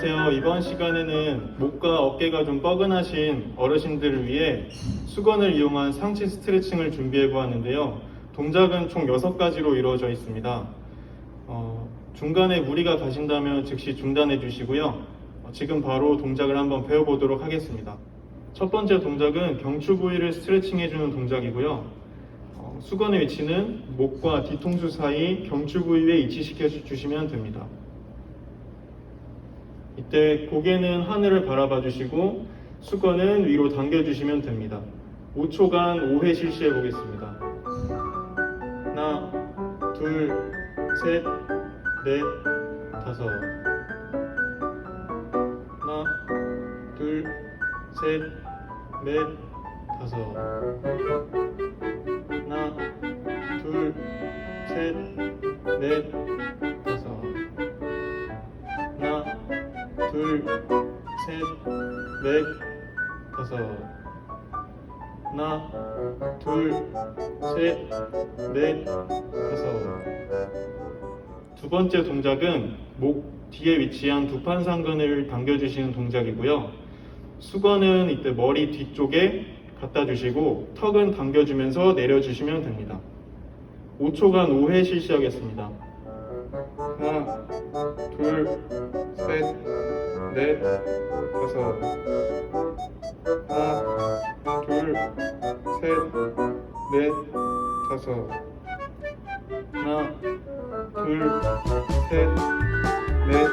안녕하세요. 이번 시간에는 목과 어깨가 좀 뻐근하신 어르신들을 위해 수건을 이용한 상체 스트레칭을 준비해 보았는데요. 동작은 총 6가지로 이루어져 있습니다. 어, 중간에 무리가 가신다면 즉시 중단해 주시고요. 어, 지금 바로 동작을 한번 배워보도록 하겠습니다. 첫 번째 동작은 경추 부위를 스트레칭해 주는 동작이고요. 어, 수건의 위치는 목과 뒤통수 사이 경추 부위에 위치시켜 주- 주시면 됩니다. 이때 고개는 하늘을 바라봐 주시고 수건은 위로 당겨 주시면 됩니다. 5초간 5회 실시해 보겠습니다. 하나, 둘, 셋, 넷, 다섯. 하나, 둘, 셋, 넷, 다섯. 하나, 둘, 셋, 넷, 둘, 셋, 넷, 다섯. 하나, 둘, 셋, 넷, 다섯. 두 번째 동작은 목 뒤에 위치한 두판 상근을 당겨주시는 동작이고요. 수건은 이때 머리 뒤쪽에 갖다 주시고 턱은 당겨주면서 내려주시면 됩니다. 5초간 5회 실시하겠습니다. 넷, 다섯. 하나, 둘, 셋, 넷, 다섯. 하나, 둘, 셋, 넷,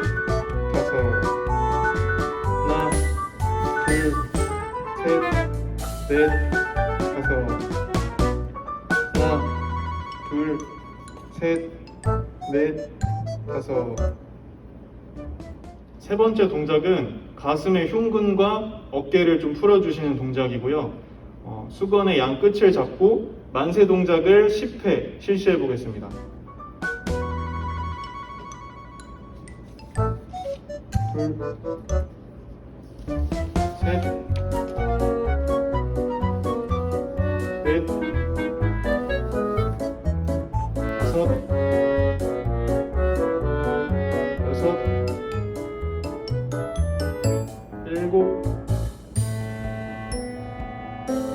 다섯. 하나, 둘, 셋, 넷, 다섯. 하나, 둘, 셋, 넷, 다섯. 세 번째 동작은 가슴의 흉근과 어깨를 좀 풀어주시는 동작이고요. 어, 수건의 양 끝을 잡고 만세 동작을 10회 실시해 보겠습니다. 둘, 셋, 일곱,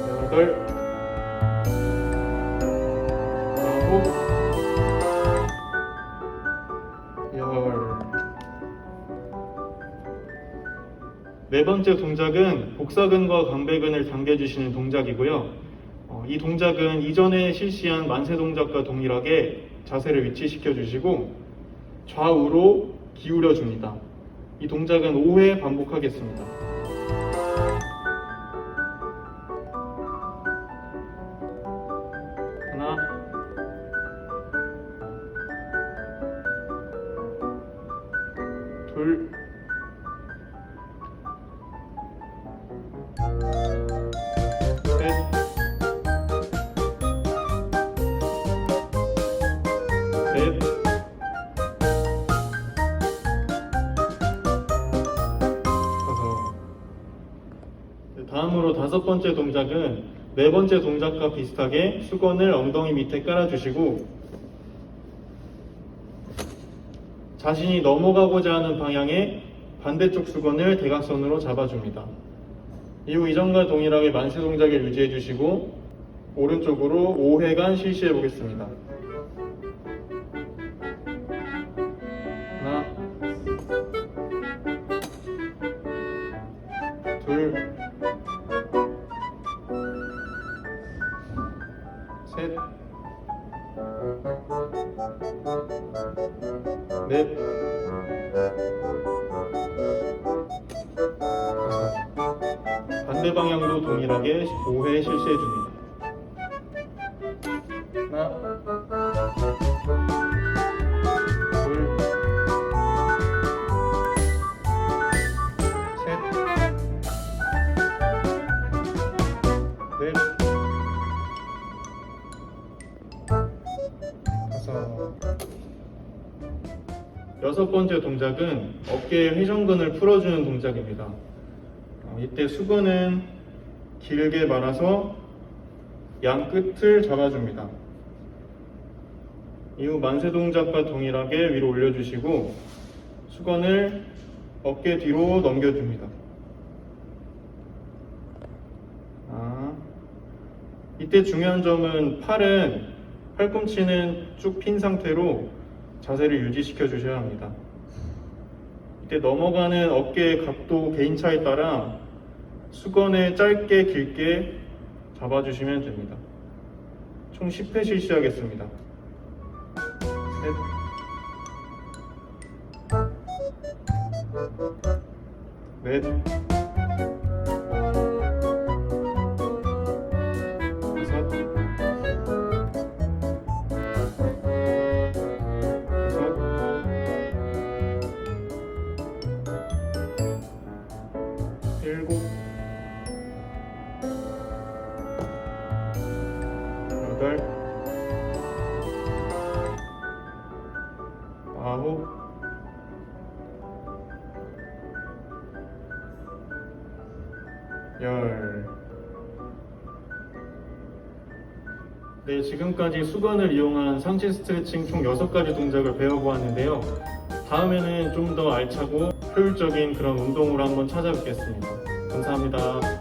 여덟. 네 번째 동작은 복사근과 광배근을 당겨주시는 동작이고요. 어, 이 동작은 이전에 실시한 만세 동작과 동일하게 자세를 위치시켜 주시고 좌우로 기울여 줍니다. 이 동작은 5회 반복하겠습니다. 하나, 다음으로 다섯 번째 동작은 네 번째 동작과 비슷하게 수건을 엉덩이 밑에 깔아주시고 자신이 넘어가고자 하는 방향의 반대쪽 수건을 대각선으로 잡아줍니다. 이후 이전과 동일하게 만세 동작을 유지해 주시고 오른쪽으로 5회간 실시해 보겠습니다. 넷, 다섯. 반대 방향도 동일하게 5회 실시해 줍니다. 하나, 여섯 번째 동작은 어깨의 회전근을 풀어주는 동작입니다. 어, 이때 수건은 길게 말아서 양 끝을 잡아줍니다. 이후 만세 동작과 동일하게 위로 올려주시고 수건을 어깨 뒤로 넘겨줍니다. 아, 이때 중요한 점은 팔은 팔꿈치는 쭉 핀 상태로 자세를 유지시켜 주셔야 합니다. 이때 넘어가는 어깨의 각도 개인차에 따라 수건을 짧게 길게 잡아주시면 됩니다. 총 10회 실시하겠습니다. 셋, 넷, 열. 네, 지금까지 수건을 이용한 상체 스트레칭 총 6가지 동작을 배워보았는데요. 다음에는 좀 더 알차고 효율적인 그런 운동으로 한번 찾아뵙겠습니다. 감사합니다.